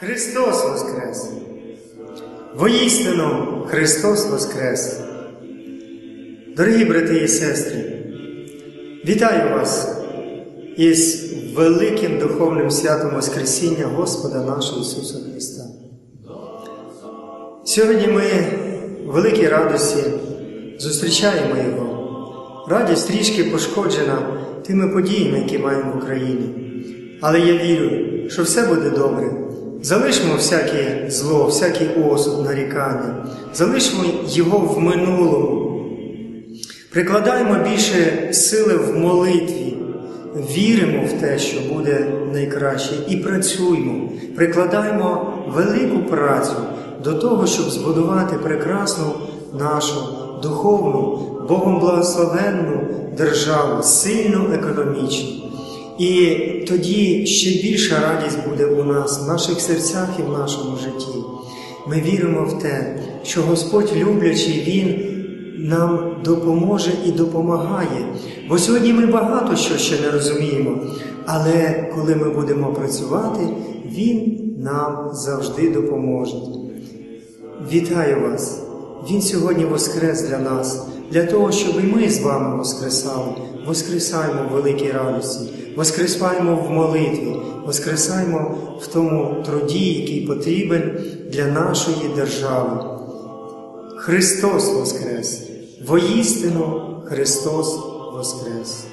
Христос Воскрес! Воістину Христос Воскрес! Дорогі брати і сестри, вітаю вас із великим духовним святом Воскресіння Господа нашого Ісуса Христа. Сьогодні ми в великій радості зустрічаємо Його. Радість трішки пошкоджена тими подіями, які маємо в Україні. Але я вірю, що все буде добре. Залишимо всяке зло, всякий осуд, нарікання, залишимо його в минулому. Прикладаємо більше сили в молитві, віримо в те, що буде найкраще, і працюємо, прикладаємо велику працю до того, щоб збудувати прекрасну нашу духовну, Богом благословенну державу, сильну економічну. І тоді ще більша радість буде у нас, в наших серцях і в нашому житті. Ми віримо в те, що Господь люблячий, Він нам допоможе і допомагає. Бо сьогодні ми багато що ще не розуміємо, але коли ми будемо працювати, Він нам завжди допоможе. Вітаю вас! Він сьогодні воскрес для нас, для того, щоб і ми з вами воскресали, воскресаємо в великій радості, воскресаємо в молитві, воскресаємо в тому труді, який потрібен для нашої держави. Христос Воскрес! Воістину Христос Воскрес!